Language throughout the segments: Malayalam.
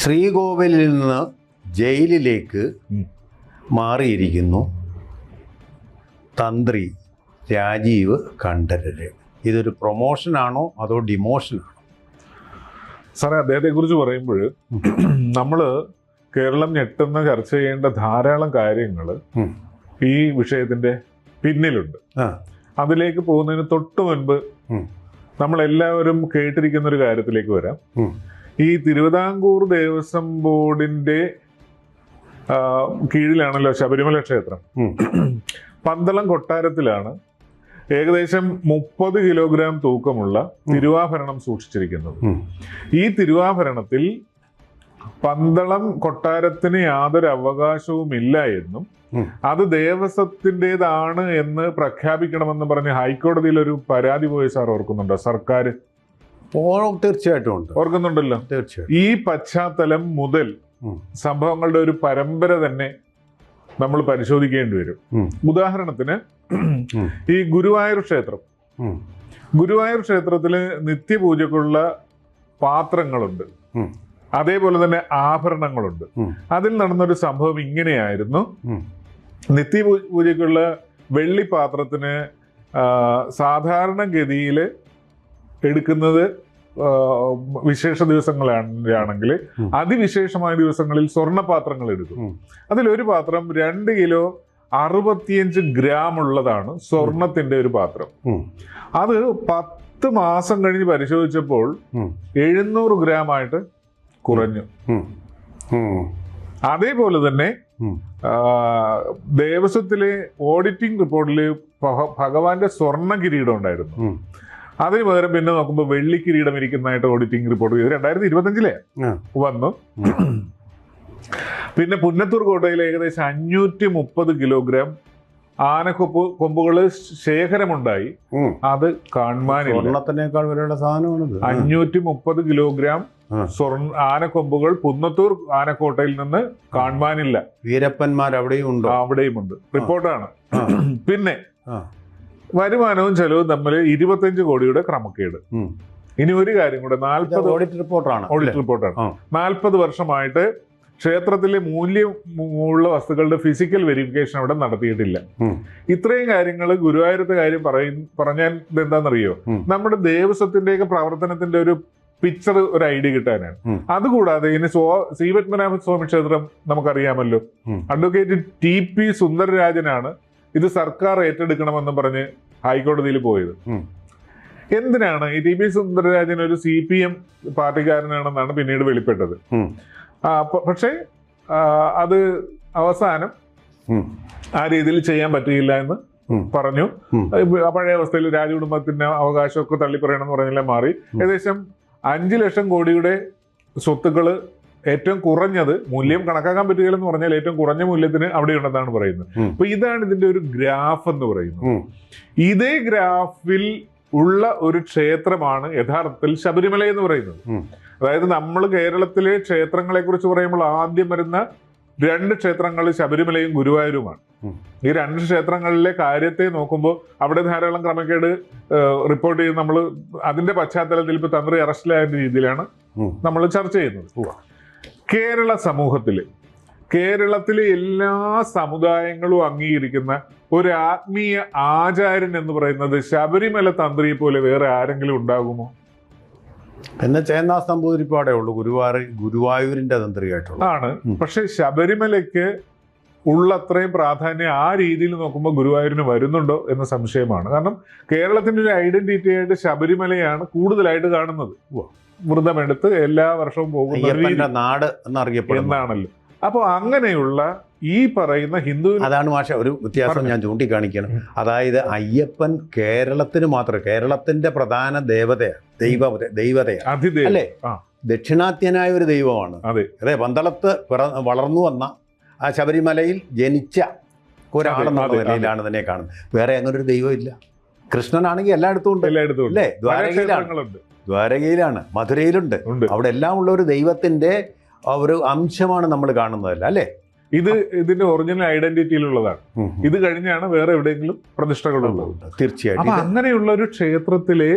ശ്രീകോവിലിൽ നിന്ന് ജയിലിലേക്ക് മാറിയിരിക്കുന്നു തന്ത്രി രാജീവ് കണ്ഠരര്. ഇതൊരു പ്രൊമോഷനാണോ അതോ ഡിമോഷനാണോ സാറേ അദ്ദേഹത്തെക്കുറിച്ച് പറയുമ്പോൾ നമ്മൾ കേരളം ഞെട്ടുന്ന ചർച്ച ചെയ്യേണ്ട ധാരാളം കാര്യങ്ങൾ ഈ വിഷയത്തിന്റെ പിന്നിലുണ്ട്. അതിലേക്ക് പോകുന്നതിന് തൊട്ട് മുൻപ്. നമ്മളെല്ലാവരും കേട്ടിരിക്കുന്ന ഒരു കാര്യത്തിലേക്ക് വരാം. ഈ തിരുവിതാംകൂർ ദേവസ്വം ബോർഡിന്റെ കീഴിലാണല്ലോ ശബരിമല ക്ഷേത്രം. പന്തളം കൊട്ടാരത്തിലാണ് ഏകദേശം മുപ്പത് കിലോഗ്രാം തൂക്കമുള്ള തിരുവാഭരണം സൂക്ഷിച്ചിരിക്കുന്നത്. ഈ തിരുവാഭരണത്തിൽ പന്തളം കൊട്ടാരത്തിന് യാതൊരു അവകാശവും ഇല്ല എന്നും അത് ദേവസ്വത്തിന്റെതാണ് എന്ന് പ്രഖ്യാപിക്കണമെന്ന് പറഞ്ഞ് ഹൈക്കോടതിയിൽ ഒരു പരാതി പോയി സാർ ഓർക്കുന്നുണ്ടോ? സർക്കാർ ഓ തീർച്ചയായിട്ടും ഉണ്ട്. ഓർക്കുന്നുണ്ടല്ലോ. തീർച്ചയായിട്ടും. ഈ പശ്ചാത്തലം മുതൽ സംഭവങ്ങളുടെ ഒരു പരമ്പര തന്നെ നമ്മൾ പരിശോധിക്കേണ്ടി വരും. ഉദാഹരണത്തിന് ഈ ഗുരുവായൂർ ക്ഷേത്രം. ഗുരുവായൂർ ക്ഷേത്രത്തിൽ നിത്യപൂജക്കുള്ള പാത്രങ്ങളുണ്ട്. അതേപോലെ തന്നെ ആഭരണങ്ങളുണ്ട്. അതിൽ നടന്നൊരു സംഭവം ഇങ്ങനെയായിരുന്നു. ഉം. നിത്യപൂജക്കുള്ള വെള്ളിപ്പാത്രത്തിന് സാധാരണ സാധാരണഗതിയിൽ എടുക്കുന്നത് വിശേഷ ദിവസങ്ങളാണെങ്കിൽ. അതിവിശേഷമായ ദിവസങ്ങളിൽ സ്വർണപാത്രങ്ങൾ എടുക്കും. അതിലൊരു പാത്രം രണ്ട് കിലോ അറുപത്തിയഞ്ച് ഗ്രാം ഉള്ളതാണ് സ്വർണത്തിന്റെ ഒരു പാത്രം അത് പത്ത് മാസം കഴിഞ്ഞ് പരിശോധിച്ചപ്പോൾ. എഴുന്നൂറ് ഗ്രാം ആയിട്ട് കുറഞ്ഞു. അതേപോലെ തന്നെ. ദേവസ്വത്തിലെ ഓഡിറ്റിംഗ് റിപ്പോർട്ടിൽ ഭഗവാന്റെ സ്വർണ കിരീടം ഉണ്ടായിരുന്നു. അതിന് പകരം പിന്നെ നോക്കുമ്പോൾ വെള്ളി കിരീടം ഇരിക്കുന്നതായിട്ട് ഓഡിറ്റിംഗ് റിപ്പോർട്ട് ചെയ്ത്. രണ്ടായിരത്തി ഇരുപത്തഞ്ചിലെ. വന്നു. പിന്നെ പുന്നത്തൂർ കോട്ടയിൽ ഏകദേശം അഞ്ഞൂറ്റി മുപ്പത് കിലോഗ്രാം ആനക്കൊപ്പ് കൊമ്പുകൾ ശേഖരമുണ്ടായി. അത് കാണുവാനില്ല. സ്വർണത്തിനേക്കാൾ വിലയുള്ള സാധനമാണിത്. അഞ്ഞൂറ്റി മുപ്പത് കിലോഗ്രാം. സ്വർണ ആനക്കൊമ്പുകൾ പുന്നത്തൂർ ആനക്കോട്ടയിൽ നിന്ന് കാണുവാനില്ല. വീരപ്പന്മാർ അവിടെയും ഉണ്ടോ അവിടെയുമുണ്ട്. റിപ്പോർട്ടാണ്. പിന്നെ. വരുമാനവും ചെലവും തമ്മിൽ ഇരുപത്തഞ്ച് കോടിയുടെ ക്രമക്കേട്. ഇനി ഒരു കാര്യം കൂടെ നാൽപ്പത് ഓഡിറ്റ് റിപ്പോർട്ടാണ് ഓഡിറ്റ് റിപ്പോർട്ടാണ്. നാൽപ്പത് വർഷമായിട്ട് ക്ഷേത്രത്തിലെ മൂല്യമുള്ള വസ്തുക്കളുടെ ഫിസിക്കൽ വെരിഫിക്കേഷൻ അവിടെ നടത്തിയിട്ടില്ല. ഇത്രയും കാര്യങ്ങൾ ഗുരുവായൂരത്തെ കാര്യം പറയും പറഞ്ഞാൽ എന്താണെന്നറിയോ ഉം. നമ്മുടെ ദേവസ്വത്തിന്റെയൊക്കെ പ്രവർത്തനത്തിന്റെ ഒരു പിക്ചർ ഒരു ഐഡിയ കിട്ടാനാണ്. അതുകൂടാതെ ഇനി സ്വ ശ്രീപത്മനാഭ സ്വാമി ക്ഷേത്രം നമുക്കറിയാമല്ലോ. അഡ്വക്കേറ്റ് ടി പി സുന്ദരരാജനാണ് ഇത് സർക്കാർ ഏറ്റെടുക്കണമെന്ന് പറഞ്ഞ് ഹൈക്കോടതിയിൽ പോയത്. എന്തിനാണ് ഈ ടി പി സുന്ദരരാജൻ ഒരു സി പി എം പാർട്ടിക്കാരനാണെന്നാണ് പിന്നീട് വെളിപ്പെട്ടത്. പക്ഷേ അത് അവസാനം ആ രീതിയിൽ ചെയ്യാൻ പറ്റിയില്ല എന്ന് പറഞ്ഞു. പഴയ അവസ്ഥയിൽ രാജകുടുംബത്തിന്റെ അവകാശമൊക്കെ തള്ളിപ്പറയണമെന്ന് പറഞ്ഞെല്ലാം മാറി. ഏകദേശം അഞ്ചു ലക്ഷം കോടിയുടെ സ്വത്തുക്കൾ ഏറ്റവും കുറഞ്ഞത് മൂല്യം കണക്കാക്കാൻ പറ്റുകയില്ലെന്ന് പറഞ്ഞാൽ ഏറ്റവും കുറഞ്ഞ മൂല്യത്തിന് അവിടെ ഉണ്ടെന്നാണ് പറയുന്നത്. അപ്പൊ ഇതാണ് ഇതിന്റെ ഒരു ഗ്രാഫ് എന്ന് പറയുന്നത്. ഇതേ ഗ്രാഫിൽ ഉള്ള ഒരു ക്ഷേത്രമാണ് യഥാർത്ഥത്തിൽ ശബരിമല എന്ന് പറയുന്നത്. അതായത് നമ്മൾ കേരളത്തിലെ ക്ഷേത്രങ്ങളെ കുറിച്ച് പറയുമ്പോൾ ആദ്യം വരുന്ന രണ്ട് ക്ഷേത്രങ്ങൾ ശബരിമലയും ഗുരുവായൂരുമാണ്. ഈ രണ്ട് ക്ഷേത്രങ്ങളിലെ കാര്യത്തെ നോക്കുമ്പോൾ അവിടെ ധാരാളം ക്രമക്കേട് റിപ്പോർട്ട് ചെയ്ത് നമ്മൾ അതിന്റെ പശ്ചാത്തലത്തിൽ ഇപ്പൊ തന്ത്രി അറസ്റ്റിലായ രീതിയിലാണ് നമ്മൾ ചർച്ച ചെയ്യുന്നത്. കേരള സമൂഹത്തിൽ കേരളത്തിലെ എല്ലാ സമുദായങ്ങളും അംഗീകരിക്കുന്ന ഒരു ആത്മീയ ആചാര്യൻ എന്ന് പറയുന്നത് ശബരിമല തന്ത്രിയെ പോലെ വേറെ ആരെങ്കിലും ഉണ്ടാകുമോ? പിന്നെ ചേന്നാസ് നമ്പൂതിരിപ്പാടേ ഉള്ളൂ. ഗുരുവായൂർ ഗുരുവായൂരിന്റെ തന്ത്രിയായിട്ടുള്ള ആണ്. പക്ഷെ ശബരിമലയ്ക്ക് ഉള്ള അത്രയും പ്രാധാന്യം ആ രീതിയിൽ നോക്കുമ്പോൾ ഗുരുവായൂരിന് വരുന്നുണ്ടോ എന്ന സംശയമാണ്. കാരണം കേരളത്തിന്റെ ഒരു ഐഡന്റിറ്റി ആയിട്ട് ശബരിമലയാണ് കൂടുതലായിട്ട് കാണുന്നത്. വ്രതമെടുത്ത് എല്ലാ വർഷവും പോകുന്ന നാട് എന്നറിയപ്പെടുന്നു. എന്നാണല്ലോ. അപ്പോൾ അങ്ങനെയുള്ള ഈ പറയുന്ന ഹിന്ദു അതാണ് മാഷ ഒരു വ്യത്യാസം ഞാൻ ചൂണ്ടിക്കാണിക്കണം. അതായത് അയ്യപ്പൻ കേരളത്തിന് മാത്രം കേരളത്തിന്റെ പ്രധാന ദേവതയാണ് ദൈവ ദൈവതയാണ് അല്ലേ. ദക്ഷിണാത്യനായ ഒരു ദൈവമാണ്. അതെ. പന്തളത്ത് വളർന്നു വന്ന ആ ശബരിമലയിൽ ജനിച്ച അതെ. നിലയിലാണ് ഇതിനെ കാണുന്നത്. വേറെ അങ്ങനെ ഒരു ദൈവം ഇല്ല. കൃഷ്ണനാണെങ്കിൽ എല്ലായിടത്തും ഉണ്ട്. അല്ലേ? ദ്വാരകയിലാണ്. ദ്വാരകയിലാണ് മധുരയിലുണ്ട്. അവിടെ എല്ലാം ഉള്ള ഒരു ദൈവത്തിന്റെ ഒരു അംശമാണ് നമ്മൾ കാണുന്നതല്ല അല്ലേ? ഇത് ഇതിന്റെ ഒറിജിനൽ ഐഡന്റിറ്റിയിലുള്ളതാണ് ഇത് കഴിഞ്ഞാണ് വേറെ എവിടെയെങ്കിലും പ്രതിഷ്ഠകളുള്ളത്. തീർച്ചയായിട്ടും. അപ്പൊ അങ്ങനെയുള്ള ഒരു ക്ഷേത്രത്തിലെ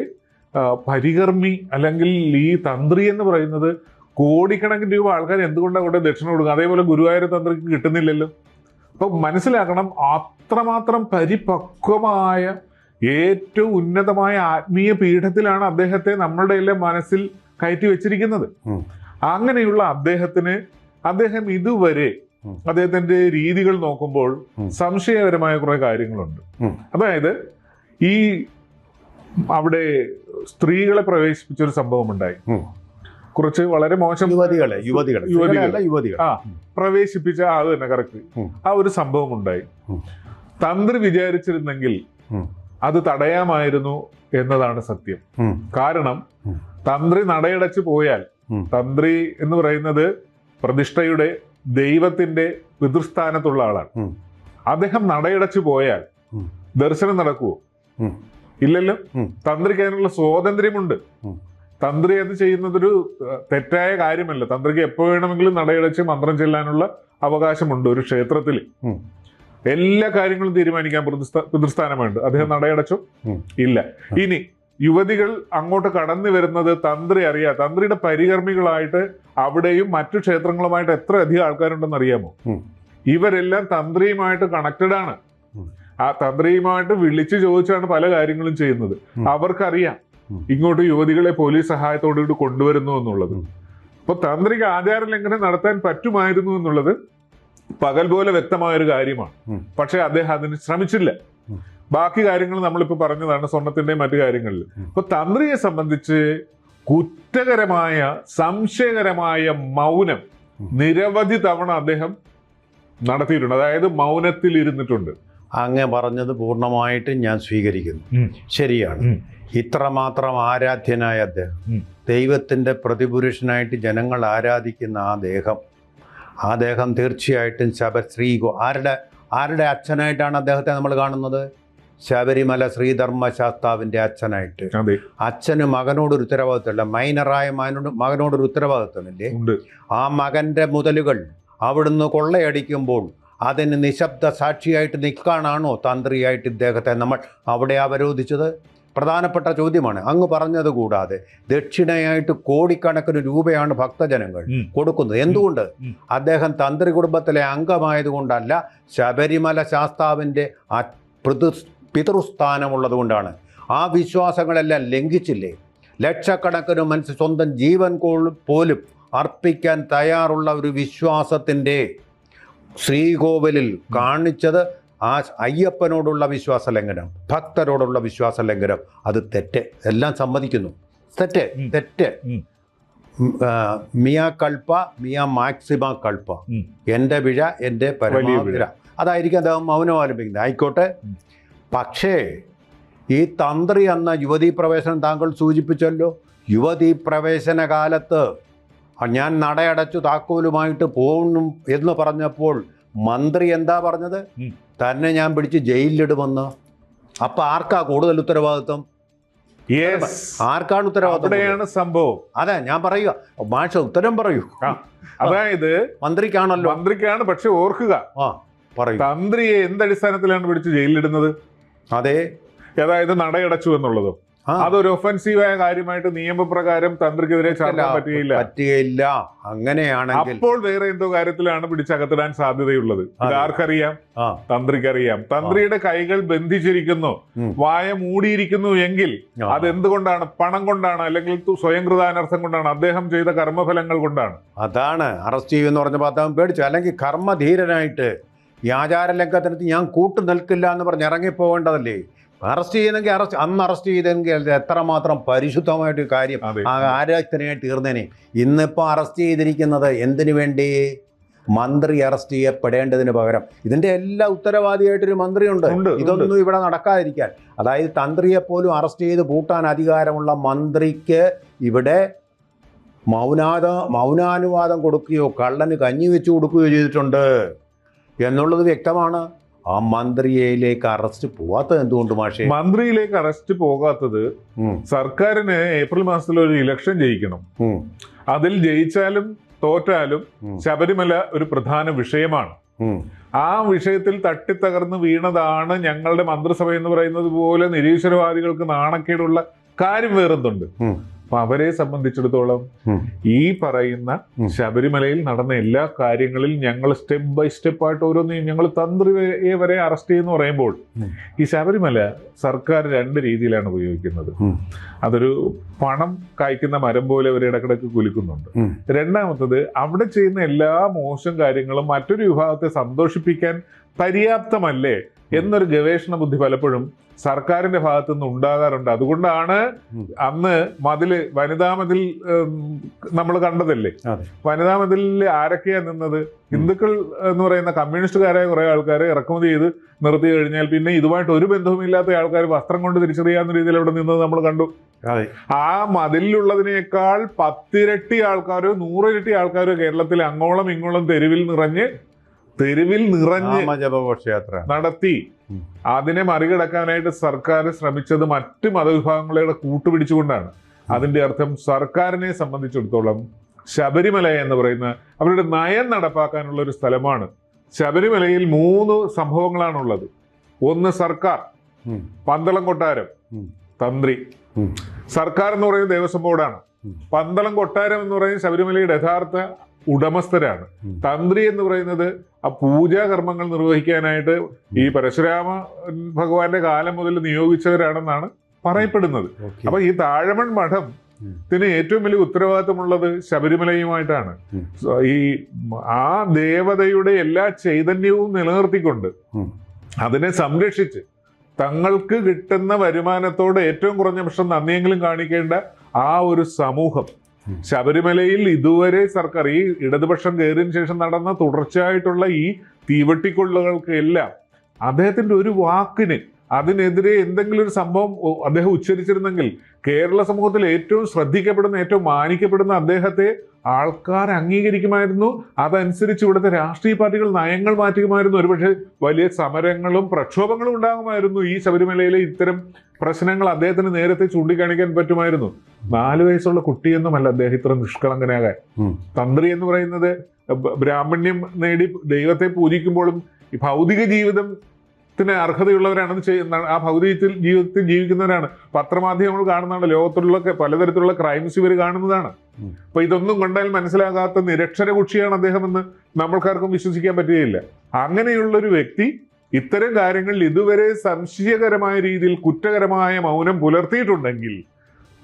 പരികർമ്മി അല്ലെങ്കിൽ ഈ തന്ത്രി എന്ന് പറയുന്നത് കോടിക്കണക്കിന് രൂപ ആൾക്കാർ എന്തുകൊണ്ടാണ് അവിടെ ദക്ഷിണ കൊടുക്കുക അതേപോലെ ഗുരുവായൂർ തന്ത്രിക്ക് കിട്ടുന്നില്ലല്ലോ. അപ്പൊ മനസ്സിലാക്കണം അത്രമാത്രം പരിപക്വമായ ഏറ്റവും ഉന്നതമായ ആത്മീയ പീഠത്തിലാണ് അദ്ദേഹത്തെ നമ്മളുടെ എല്ലാം മനസ്സിൽ കയറ്റി വെച്ചിരിക്കുന്നത്. അങ്ങനെയുള്ള അദ്ദേഹത്തിന് അദ്ദേഹം ഇതുവരെ അദ്ദേഹത്തിന്റെ രീതികൾ നോക്കുമ്പോൾ സംശയപരമായ കുറെ കാര്യങ്ങളുണ്ട്. അതായത് ഈ അവിടെ സ്ത്രീകളെ പ്രവേശിപ്പിച്ച ഒരു സംഭവം ഉണ്ടായി കുറച്ച് വളരെ മോശം യുവതികളെ യുവതികളെ. യുവതികൾ ആ പ്രവേശിപ്പിച്ച ആ തന്നെ കറക്റ്റ് ആ ഒരു സംഭവം ഉണ്ടായി. തന്ത്രി വിചാരിച്ചിരുന്നെങ്കിൽ. അത് തടയാമായിരുന്നു എന്നതാണ് സത്യം. കാരണം തന്ത്രി നടയടച്ചു പോയാൽ തന്ത്രി എന്ന് പറയുന്നത് പ്രതിഷ്ഠയുടെ ദൈവത്തിന്റെ പിതൃസ്ഥാനത്തുള്ള ആളാണ്. അദ്ദേഹം നടയടച്ചു പോയാൽ ദർശനം നടക്കുവോ. ഇല്ലല്ലോ. തന്ത്രിക്ക് അതിനുള്ള സ്വാതന്ത്ര്യമുണ്ട്. തന്ത്രി അത് ചെയ്യുന്നതൊരു തെറ്റായ കാര്യമല്ല. തന്ത്രിക്ക് എപ്പോ വേണമെങ്കിലും നടയടച്ച് മന്ത്രം ചെല്ലാനുള്ള അവകാശമുണ്ട് ഒരു ക്ഷേത്രത്തിൽ. എല്ലാ കാര്യങ്ങളും തീരുമാനിക്കാൻ പിതൃസ്ഥാനമുണ്ട്. അദ്ദേഹം നടയടച്ചു. ഇല്ല. ഇനി യുവതികൾ അങ്ങോട്ട് കടന്നു വരുന്നത് തന്ത്രി അറിയാം. തന്ത്രിയുടെ പരികർമ്മികളായിട്ട് അവിടെയും മറ്റു ക്ഷേത്രങ്ങളുമായിട്ട് എത്ര അധികം ആൾക്കാരുണ്ടെന്ന് അറിയാമോ? ഇവരെല്ലാം തന്ത്രിയുമായിട്ട് കണക്റ്റഡ് ആണ്. ആ തന്ത്രിയുമായിട്ട് വിളിച്ചു ചോദിച്ചാണ് പല കാര്യങ്ങളും ചെയ്യുന്നത്. അവർക്കറിയാം ഇങ്ങോട്ട് യുവതികളെ പോലീസ് സഹായത്തോടുകൂടി കൊണ്ടുവരുന്നു എന്നുള്ളത്. അപ്പൊ തന്ത്രിക്ക് ആചാര ലംഘനം നടത്താൻ പറ്റുമായിരുന്നു എന്നുള്ളത് പകൽ പോലെ വ്യക്തമായ ഒരു കാര്യമാണ് പക്ഷെ അദ്ദേഹം അതിന് ശ്രമിച്ചില്ല. ബാക്കി കാര്യങ്ങൾ നമ്മളിപ്പോ പറഞ്ഞതാണ് സ്വർണത്തിന്റെയും മറ്റു കാര്യങ്ങളിൽ. ഉം. അപ്പൊ തന്ത്രിയെ സംബന്ധിച്ച് കുറ്റകരമായ സംശയകരമായ മൗനം. നിരവധി തവണ അദ്ദേഹം നടത്തിയിട്ടുണ്ട്. അതായത് മൗനത്തിൽ ഇരുന്നിട്ടുണ്ട് അങ്ങ് പറഞ്ഞത് പൂർണമായിട്ടും ഞാൻ സ്വീകരിക്കുന്നു. ശരിയാണ്. ഇത്രമാത്രം ആരാധ്യനായ അദ്ദേഹം ദൈവത്തിന്റെ ദൈവത്തിന്റെ പ്രതിപുരുഷനായിട്ട് ജനങ്ങൾ ആരാധിക്കുന്ന ആ ദേഹം ആ ദേഹം തീർച്ചയായിട്ടും ശ്രീ ആരുടെ ആരുടെ അച്ഛനായിട്ടാണ് അദ്ദേഹത്തെ നമ്മൾ കാണുന്നത്? ശബരിമല ശ്രീധർമ്മശാസ്താവിന്റെ അച്ഛനായിട്ട്. അച്ഛന് മകനോടൊരു ഉത്തരവാദിത്തമില്ല മൈനറായ മകനോട് മകനോടൊരു ഉത്തരവാദിത്തമില്ലേ ആ മകന്റെ മുതലുകൾ അവിടുന്ന് കൊള്ളയടിക്കുമ്പോൾ അതിന് നിശബ്ദ സാക്ഷിയായിട്ട് നിൽക്കാനാണോ തന്ത്രിയായിട്ട് ഇദ്ദേഹത്തെ നമ്മൾ അവിടെ അവരോധിച്ചത്? പ്രധാനപ്പെട്ട ചോദ്യമാണ്. അങ്ങ് പറഞ്ഞത് കൂടാതെ ദക്ഷിണയായിട്ട് കോടിക്കണക്കിന് രൂപയാണ് ഭക്തജനങ്ങൾ. കൊടുക്കുന്നത്. എന്തുകൊണ്ട്? അദ്ദേഹം തന്ത്രി കുടുംബത്തിലെ അംഗമായതുകൊണ്ടല്ല ശബരിമല ശാസ്താവിന്റെ പിതൃ പിതൃസ്ഥാനമുള്ളത് കൊണ്ടാണ് ആ വിശ്വാസങ്ങളെല്ലാം ലംഘിച്ചില്ലേ? ലക്ഷക്കണക്കിന് മനുഷ്യ സ്വന്തം ജീവൻ പോലും അർപ്പിക്കാൻ തയ്യാറുള്ള ഒരു വിശ്വാസത്തിന്റെ ശ്രീകോവിലിൽ കാണിച്ചത് ആ അയ്യപ്പനോടുള്ള വിശ്വാസ ലംഘനം ഭക്തരോടുള്ള വിശ്വാസ ലംഘനം അത് തെറ്റ്. എല്ലാം സമ്മതിക്കുന്നു. തെറ്റ്. തെറ്റ്. Mea culpa mea maxima culpa ഉം. എന്റെ വിഴ എന്റെ പരമാവിഴ അതായിരിക്കും അദ്ദേഹം മൗനം ആരംഭിക്കുന്നത് ആയിക്കോട്ടെ പക്ഷേ ഈ തന്ത്രി എന്ന യുവതീ പ്രവേശനം താങ്കൾ സൂചിപ്പിച്ചല്ലോ. യുവതീ പ്രവേശന കാലത്ത് ഞാൻ നടയടച്ചു താക്കോലുമായിട്ട് പോകുന്നു എന്ന് പറഞ്ഞപ്പോൾ മന്ത്രി എന്താ പറഞ്ഞത്? തന്നെ ഞാൻ പിടിച്ച് ജയിലിലിടുമെന്ന് അപ്പൊ ആർക്കാ കൂടുതൽ ഉത്തരവാദിത്വം? ആർക്കാണ് ഉത്തരവാദിത്വം സംഭവം. അതെ ഞാൻ പറയുക. മാഷ ഉത്തരം പറയൂ. അതായത് മന്ത്രിക്കാണല്ലോ. മന്ത്രിക്കാണ് പക്ഷെ ഓർക്കുക. ആ പറയൂ. തന്ത്രിയെ എന്തടിസ്ഥാനത്തിലാണ് പിടിച്ച് ജയിലിലിടുന്നത്? അതെ. അതായത് നടയടച്ചു എന്നുള്ളതോ. അതൊരു ഒഫൻസീവായ കാര്യമായിട്ട് നിയമപ്രകാരം തന്ത്രിക്കെതിരെ ചാടാൻ പറ്റുകയില്ല. പറ്റുകയില്ല. അങ്ങനെയാണെങ്കിൽ അപ്പോൾ വേറെ എന്തോ കാര്യത്തിലാണ് പിടിച്ചകത്തിടാൻ സാധ്യതയുള്ളത്. ഇത്. ആർക്കറിയാം? തന്ത്രിക്കറിയാം. തന്ത്രിയുടെ കൈകൾ ബന്ധിച്ചിരിക്കുന്നു. വായ മൂടിയിരിക്കുന്നു എങ്കിൽ അത് അതെന്തുകൊണ്ടാണ്? പണം കൊണ്ടാണ്? അല്ലെങ്കിൽ സ്വയം കൃതാനർത്ഥം കൊണ്ടാണ്? അദ്ദേഹം ചെയ്ത കർമ്മഫലങ്ങൾ കൊണ്ടാണ്? അതാണ്. അറസ്റ്റ് ചെയ്യുമെന്ന് പറഞ്ഞപ്പോൾ അദ്ദേഹം പേടിച്ചു. അല്ലെങ്കിൽ കർമ്മധീരനായിട്ട് ഈ ആചാര ലംഘനത്തിന് ഞാൻ കൂട്ടു നിൽക്കില്ല എന്ന് പറഞ്ഞ് ഇറങ്ങിപ്പോകേണ്ടതല്ലേ? അറസ്റ്റ് ചെയ്യുന്നെങ്കിൽ അറസ്റ്റ് അന്ന് അറസ്റ്റ് ചെയ്തെങ്കിൽ എത്രമാത്രം പരിശുദ്ധമായിട്ട് കാര്യം ആരാധനയായി തീർന്നേനെ. ഇന്നിപ്പോൾ അറസ്റ്റ് ചെയ്തിരിക്കുന്നത് എന്തിനു വേണ്ടി? മന്ത്രി അറസ്റ്റ് ചെയ്യപ്പെടേണ്ടതിന് പകരം. ഇതിന്റെ എല്ലാ ഉത്തരവാദിയായിട്ടൊരു മന്ത്രിയുണ്ട്. ഇതൊന്നും ഇവിടെ നടക്കാതിരിക്കാൻ. അതായത് തന്ത്രിയെ പോലും അറസ്റ്റ് ചെയ്ത് പൂട്ടാൻ അധികാരമുള്ള മന്ത്രിക്ക് ഇവിടെ മൗനാത മൗനാനുവാദം കൊടുക്കുകയോ കള്ളന് കഞ്ഞി വെച്ചു കൊടുക്കുകയോ ചെയ്തിട്ടുണ്ട് എന്നുള്ളത് വ്യക്തമാണ്. ആ മന്ത്രിയിലേക്ക് അറസ്റ്റ് പോവാത്തത് എന്തുകൊണ്ട് മാഷേ? മന്ത്രിയിലേക്ക് അറസ്റ്റ് പോകാത്തത് സർക്കാരിന് ഏപ്രിൽ മാസത്തിൽ ഒരു ഇലക്ഷൻ ജയിക്കണം. അതിൽ ജയിച്ചാലും തോറ്റാലും ശബരിമല ഒരു പ്രധാന വിഷയമാണ്. ആ വിഷയത്തിൽ തട്ടിത്തകർന്ന് വീണതാണ് ഞങ്ങളുടെ മന്ത്രിസഭ എന്ന് പറയുന്നത് പോലെ നിരീശ്വരവാദികൾക്ക് നാണക്കേടുള്ള കാര്യം വേറെന്തുണ്ട്. അപ്പൊ അവരെ സംബന്ധിച്ചിടത്തോളം ഈ പറയുന്ന ശബരിമലയിൽ നടന്ന എല്ലാ കാര്യങ്ങളിൽ ഞങ്ങൾ സ്റ്റെപ്പ് ബൈ സ്റ്റെപ്പ് ആയിട്ട് ഓരോന്ന് ഞങ്ങൾ തന്ത്രിയെ വരെ അറസ്റ്റ് ചെയ്യുന്നു പറയുമ്പോൾ ഈ ശബരിമല സർക്കാർ രണ്ട് രീതിയിലാണ് ഉപയോഗിക്കുന്നത്. അതൊരു പണം കായ്ക്കുന്ന മരം പോലെ അവർ ഇടക്കിടക്ക് കുലിക്കുന്നുണ്ട്. രണ്ടാമത്തത് അവിടെ ചെയ്യുന്ന എല്ലാ മോശം കാര്യങ്ങളും മറ്റൊരു വിഭാഗത്തെ സന്തോഷിപ്പിക്കാൻ പര്യാപ്തമല്ലേ? എന്നൊരു ഗവേഷണ ബുദ്ധി പലപ്പോഴും സർക്കാരിന്റെ ഭാഗത്തു നിന്ന് ഉണ്ടാകാറുണ്ട്. അതുകൊണ്ടാണ് അന്ന് മതിൽ വനിതാ മതിൽ നമ്മൾ കണ്ടതല്ലേ? വനിതാ മതിലിൽ ആരൊക്കെയാ നിന്നത്? ഹിന്ദുക്കൾ എന്ന് പറയുന്ന കമ്മ്യൂണിസ്റ്റുകാരായ കുറെ ആൾക്കാരെ ഇറക്കുമതി ചെയ്ത് നിർത്തി കഴിഞ്ഞാൽ പിന്നെ ഇതുമായിട്ട് ഒരു ബന്ധവുമില്ലാത്ത ആൾക്കാർ വസ്ത്രം കൊണ്ട് തിരിച്ചറിയാവുന്ന രീതിയിൽ അവിടെ നിന്നത് നമ്മൾ കണ്ടു. ആ മതിലിലുള്ളതിനേക്കാൾ പത്തിരട്ടി ആൾക്കാരോ നൂറിരട്ടി ആൾക്കാരോ കേരളത്തിൽ അങ്ങോളം ഇങ്ങോളം തെരുവിൽ നിറഞ്ഞ് തെരുവിൽ നിറഞ്ഞ് ജപഘോഷയാത്ര നടത്തി അതിനെ മറികടക്കാനായിട്ട് സർക്കാർ ശ്രമിച്ചത് മറ്റ് മതവിഭാഗങ്ങളെ കൂട്ടുപിടിച്ചുകൊണ്ടാണ്. അതിന്റെ അർത്ഥം സർക്കാരിനെ സംബന്ധിച്ചിടത്തോളം ശബരിമല എന്ന് പറയുന്ന അവരുടെ നയം നടപ്പാക്കാനുള്ള ഒരു സ്ഥലമാണ്. ശബരിമലയിൽ മൂന്ന് സംഭവങ്ങളാണുള്ളത്. ഒന്ന് സർക്കാർ പന്തളം കൊട്ടാരം തന്ത്രി. സർക്കാർ എന്ന് പറയുന്നത് ദേവസ്വം ബോർഡാണ്. പന്തളം കൊട്ടാരം എന്ന് പറയുന്നത് ശബരിമലയുടെ യഥാർത്ഥ ഉടമസ്ഥരാണ്. തന്ത്രി എന്ന് പറയുന്നത് ആ പൂജാ കർമ്മങ്ങൾ നിർവഹിക്കാനായിട്ട് ഈ പരശുരാമ ഭഗവാന്റെ കാലം മുതൽ നിയോഗിച്ചവരാണെന്നാണ് പറയപ്പെടുന്നത്. അപ്പൊ ഈ താഴമൺ മഠം. ത്തിന് ഏറ്റവും വലിയ ഉത്തരവാദിത്തമുള്ളത് ശബരിമലയുമായിട്ടാണ്. ഈ ആ ദേവതയുടെ എല്ലാ ചൈതന്യവും നിലനിർത്തിക്കൊണ്ട് അതിനെ സംരക്ഷിച്ച് തങ്ങൾക്ക് കിട്ടുന്ന വരുമാനത്തോട് ഏറ്റവും കുറഞ്ഞ പക്ഷം നന്ദിയെങ്കിലും കാണിക്കേണ്ട ആ ഒരു സമൂഹം. ശബരിമലയിൽ ഇതുവരെ സർക്കാർ ഈ ഇടതുപക്ഷം കയറിയതിനു ശേഷം നടന്ന തുടർച്ചയായിട്ടുള്ള ഈ തീവട്ടിക്കൊള്ളുകൾക്കെല്ലാം അദ്ദേഹത്തിന്റെ ഒരു വാക്കിന് അതിനെതിരെ എന്തെങ്കിലും ഒരു സംഭവം അദ്ദേഹം ഉച്ചരിച്ചിരുന്നെങ്കിൽ കേരള സമൂഹത്തിൽ ഏറ്റവും ശ്രദ്ധിക്കപ്പെടുന്ന ഏറ്റവും മാനിക്കപ്പെടുന്ന അദ്ദേഹത്തെ ആൾക്കാർ അംഗീകരിക്കുമായിരുന്നു. അതനുസരിച്ച് ഇവിടുത്തെ രാഷ്ട്രീയ പാർട്ടികൾ നയങ്ങൾ മാറ്റുമായിരുന്നു. ഒരുപക്ഷെ വലിയ സമരങ്ങളും പ്രക്ഷോഭങ്ങളും ഉണ്ടാകുമായിരുന്നു ഈ ശബരിമലയിലെ ഇത്തരം പ്രശ്നങ്ങൾ അദ്ദേഹത്തിന് നേരത്തെ ചൂണ്ടിക്കാണിക്കാൻ പറ്റുമായിരുന്നു. നാല് വയസ്സുള്ള കുട്ടിയെന്നുമല്ല അദ്ദേഹം ഇത്ര നിഷ്കളങ്കനാകാൻ. തന്ത്രി എന്ന് പറയുന്നത് ബ്രാഹ്മണ്യം നേടി ദൈവത്തെ പൂജിക്കുമ്പോഴും ഭൗതിക ഭൗതിക ജീവിതത്തിന് അർഹതയുള്ളവരാണെന്ന് ചെയ്യുന്ന ആ ഭൗതികത്തിൽ ജീവിതത്തിൽ ജീവിക്കുന്നവരാണ്. പത്രമാധ്യമങ്ങൾ കാണുന്നതാണ്. ലോകത്തിലുള്ള പലതരത്തിലുള്ള ക്രൈംസ് ഇവർ കാണുന്നതാണ്. അപ്പൊ ഇതൊന്നും കണ്ടാൽ മനസ്സിലാകാത്ത നിരക്ഷര കുക്ഷിയാണ് അദ്ദേഹം എന്ന് നമ്മൾക്കാർക്കും വിശ്വസിക്കാൻ പറ്റുകയില്ല. അങ്ങനെയുള്ള ഒരു വ്യക്തി ഇത്തരം കാര്യങ്ങളിൽ ഇതുവരെ സംശയകരമായ രീതിയിൽ കുറ്റകരമായ മൗനം പുലർത്തിയിട്ടുണ്ടെങ്കിൽ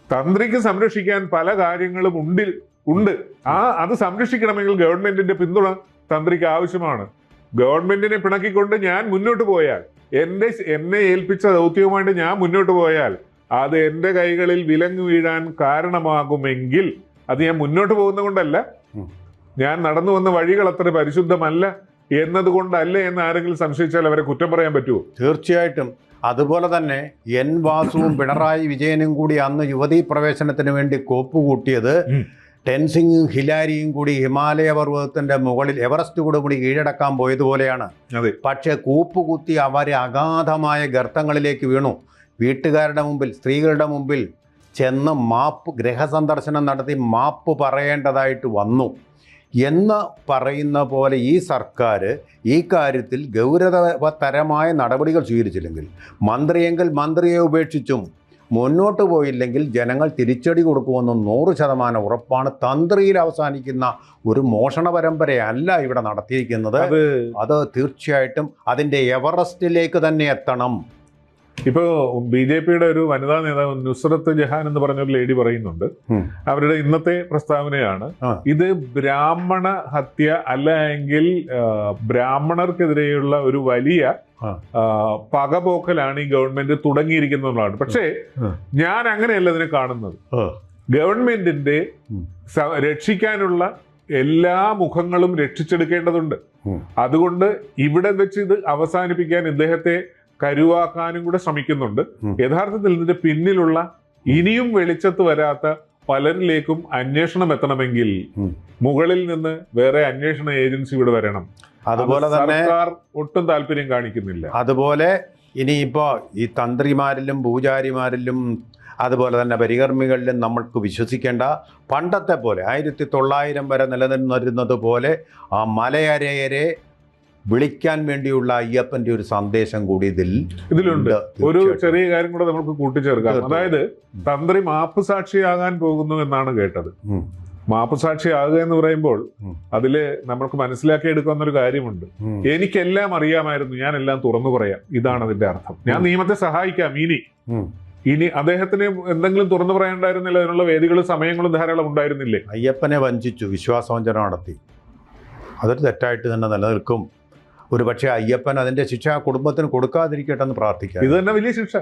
തന്ത്രിക്ക് സംരക്ഷിക്കാൻ പല കാര്യങ്ങളും ഉണ്ട് ഉണ്ട്. ആ അത് സംരക്ഷിക്കണമെങ്കിൽ ഗവൺമെന്റിന്റെ പിന്തുണ തന്ത്രിക്ക് ആവശ്യമാണ്. ഗവൺമെന്റിനെ പിണക്കിക്കൊണ്ട് ഞാൻ മുന്നോട്ട് പോയാൽ എന്റെ എന്നെ ഏൽപ്പിച്ച ദൗത്യവുമായിട്ട് ഞാൻ മുന്നോട്ട് പോയാൽ അത് എന്റെ കൈകളിൽ വിലങ്ങ് വീഴാൻ കാരണമാകുമെങ്കിൽ അത് ഞാൻ മുന്നോട്ട് പോകുന്ന കൊണ്ടല്ല. ഞാൻ നടന്നു വന്ന വഴികൾ അത്ര പരിശുദ്ധമല്ല എന്നതുകൊണ്ടല്ല എന്ന് ആരെങ്കിലും സംശയിച്ചാൽ അവരെ കുറ്റം പറയാൻ പറ്റുമോ തീർച്ചയായിട്ടും. അതുപോലെ തന്നെ എൻ വാസുവും പിണറായി വിജയനും കൂടി അന്ന് യുവതീ പ്രവേശനത്തിന് വേണ്ടി കോപ്പുകൂട്ടിയത്. ടെൻസിങ്ങും ഹിലാരിയും കൂടി ഹിമാലയ പർവതത്തിന്റെ മുകളിൽ എവറസ്റ്റ് കൂടെ കൂടി കീഴടക്കാൻ പോയതുപോലെയാണ്. പക്ഷേ കൂപ്പുകുത്തി അവരെ അഗാധമായ ഗർത്തങ്ങളിലേക്ക് വീണു. വീട്ടുകാരുടെ മുമ്പിൽ സ്ത്രീകളുടെ മുമ്പിൽ ചെന്ന് മാപ്പ് ഗൃഹസന്ദർശനം നടത്തി മാപ്പ് പറയേണ്ടതായിട്ട് വന്നു. എന്ന് പറയുന്ന പോലെ ഈ സർക്കാർ ഈ കാര്യത്തിൽ ഗൗരവതരമായ നടപടികൾ സ്വീകരിച്ചില്ലെങ്കിൽ മന്ത്രിയെങ്കിൽ മന്ത്രിയെ ഉപേക്ഷിച്ചും മുന്നോട്ട് പോയില്ലെങ്കിൽ ജനങ്ങൾ തിരിച്ചടി കൊടുക്കുമെന്ന് നൂറ് ശതമാനം ഉറപ്പാണ്. തന്ത്രിയിൽ അവസാനിക്കുന്ന ഒരു മോഷണ പരമ്പരയല്ല ഇവിടെ നടത്തിയിരിക്കുന്നത്. അത് അത് തീർച്ചയായിട്ടും അതിന്റെ എവറസ്റ്റിലേക്ക് തന്നെ എത്തണം. ഇപ്പോ ബി ജെ പിയുടെ ഒരു വനിതാ നേതാവ് നുസ്രത്ത് ജഹാൻ എന്ന് പറഞ്ഞ ഒരു ലേഡി പറയുന്നുണ്ട്. അവരുടെ ഇന്നത്തെ പ്രസ്താവനയാണ്. ഇത് ബ്രാഹ്മണ ഹത്യ അല്ല എങ്കിൽ ബ്രാഹ്മണർക്കെതിരെയുള്ള ഒരു വലിയ പകപോക്കലാണ് ഈ ഗവൺമെന്റ് തുടങ്ങിയിരിക്കുന്നതാണ് പക്ഷേ ഞാൻ അങ്ങനെയല്ല ഇതിനെ കാണുന്നത്. ഗവൺമെന്റിന്റെ രക്ഷിക്കാനുള്ള എല്ലാ മുഖങ്ങളും രക്ഷിച്ചെടുക്കേണ്ടതുണ്ട്. അതുകൊണ്ട് ഇവിടെ വെച്ച് ഇത് അവസാനിപ്പിക്കാൻ ഇദ്ദേഹത്തെ കരുവാക്കാനും കൂടെ ശ്രമിക്കുന്നുണ്ട്. യഥാർത്ഥത്തിൽ ഇതിന്റെ പിന്നിലുള്ള ഇനിയും വെളിച്ചത്ത് വരാത്ത പലരിലേക്കും അന്വേഷണം എത്തണമെങ്കിൽ. മുകളിൽ നിന്ന് വേറെ അന്വേഷണ ഏജൻസി ഇവിടെ വരണം. അതുപോലെ തന്നെ സർക്കാർ ഒട്ടും താല്പര്യം കാണിക്കുന്നില്ല. അതുപോലെ ഇനിയിപ്പോൾ ഈ തന്ത്രിമാരിലും പൂജാരിമാരിലും അതുപോലെ തന്നെ പരികർമ്മികളിലും നമ്മൾക്ക് വിശ്വസിക്കേണ്ട പണ്ടത്തെ പോലെ ആയിരത്തി തൊള്ളായിരം വരെ നിലനിന്നിരുന്നത് പോലെ ആ മലയരയരെ വിളിക്കാൻ വേണ്ടിയുള്ള അയ്യപ്പന്റെ ഒരു സന്ദേശം കൂടി ഇതിൽ ഇതിലുണ്ട്. ഒരു ചെറിയ കാര്യം കൂടെ നമുക്ക് കൂട്ടിച്ചേർക്കാം. അതായത് തന്ത്രി മാപ്പ് സാക്ഷിയാകാൻ പോകുന്നു എന്നാണ് കേട്ടത്. മാപ്പ് മാപ്പ് സാക്ഷിയാകുക എന്ന് പറയുമ്പോൾ അതിൽ അതിൽ നമുക്ക് മനസ്സിലാക്കിയെടുക്കാവുന്ന ഒരു കാര്യമുണ്ട്. എനിക്കെല്ലാം അറിയാമായിരുന്നു ഞാൻ എല്ലാം തുറന്നു പറയാം. ഇതാണ് അതിന്റെ അർത്ഥം. ഞാൻ നിയമത്തെ സഹായിക്കാം ഇനി. ഇനി അദ്ദേഹത്തിന് എന്തെങ്കിലും തുറന്നു പറയാണ്ടായിരുന്നില്ല അതിനുള്ള വേദികളും സമയങ്ങളും ധാരാളം ഉണ്ടായിരുന്നില്ലേ? അയ്യപ്പനെ വഞ്ചിച്ചു വിശ്വാസവഞ്ചന നടത്തി. അതൊരു തെറ്റായിട്ട് തന്നെ നിലനിൽക്കും. ഒരു പക്ഷേ അയ്യപ്പൻ അതിന്റെ ശിക്ഷ ആ കുടുംബത്തിന് കൊടുക്കാതിരിക്കട്ടെ എന്ന് പ്രാർത്ഥിക്കാം. ഇത് തന്നെ വലിയ ശിക്ഷ.